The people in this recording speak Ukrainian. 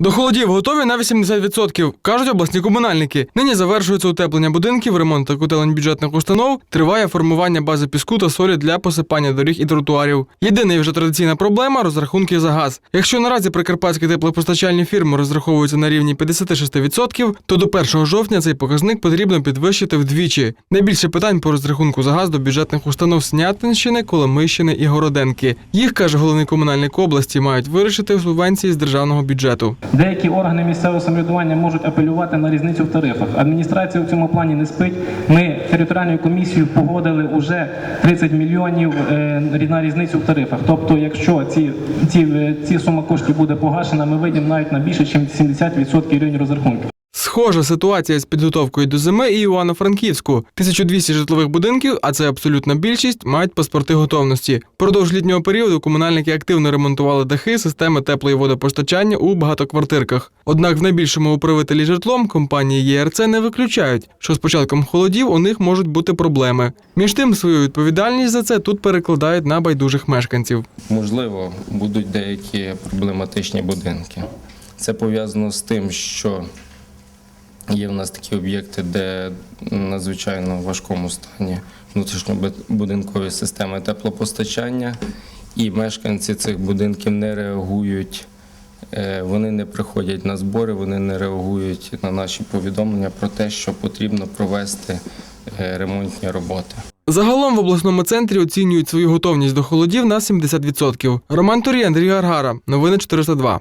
До холодів готові на 80%, кажуть обласні комунальники. Нині завершується утеплення будинків, ремонт та котелень бюджетних установ, триває формування бази піску та солі для посипання доріг і тротуарів. Єдина вже традиційна проблема розрахунки за газ. Якщо наразі прикарпатські теплопостачальні фірми розраховуються на рівні 56%, то до 1 жовтня цей показник потрібно підвищити вдвічі. Найбільше питань по розрахунку за газ до бюджетних установ Снятинщини, Коломийщини і Городенки. Їх каже головний комунальник області, мають вирішити в субвенції з державного бюджету. Деякі органи місцевого самоврядування можуть апелювати на різницю в тарифах. Адміністрація в цьому плані не спить. Ми територіальною комісією погодили вже 30 мільйонів е, на різницю в тарифах. Тобто, якщо ці, ці, е, ці сума коштів буде погашена, ми вийдемо навіть на більше, ніж 70% рівень розрахунків. Схожа ситуація з підготовкою до зими і Івано-Франківську. 1200 житлових будинків, а це абсолютна більшість, мають паспорти готовності. Впродовж літнього періоду комунальники активно ремонтували дахи системи теплої водопостачання у багатоквартирках. Однак в найбільшому управителі житлом компанії ЄРЦ не виключають, що з початком холодів у них можуть бути проблеми. Між тим, свою відповідальність за це тут перекладають на байдужих мешканців. Можливо, будуть деякі проблематичні будинки. Це пов'язано з тим, що є в нас такі об'єкти, де надзвичайно в важкому стані внутрішньобудинкові системи теплопостачання, і мешканці цих будинків не реагують. е, Вони не приходять на збори, вони не реагують на наші повідомлення про те, що потрібно провести е, ремонтні роботи. Загалом в обласному центрі оцінюють свою готовність до холодів на 70%. Роман Турій, Андрій Гаргара. Новини 402.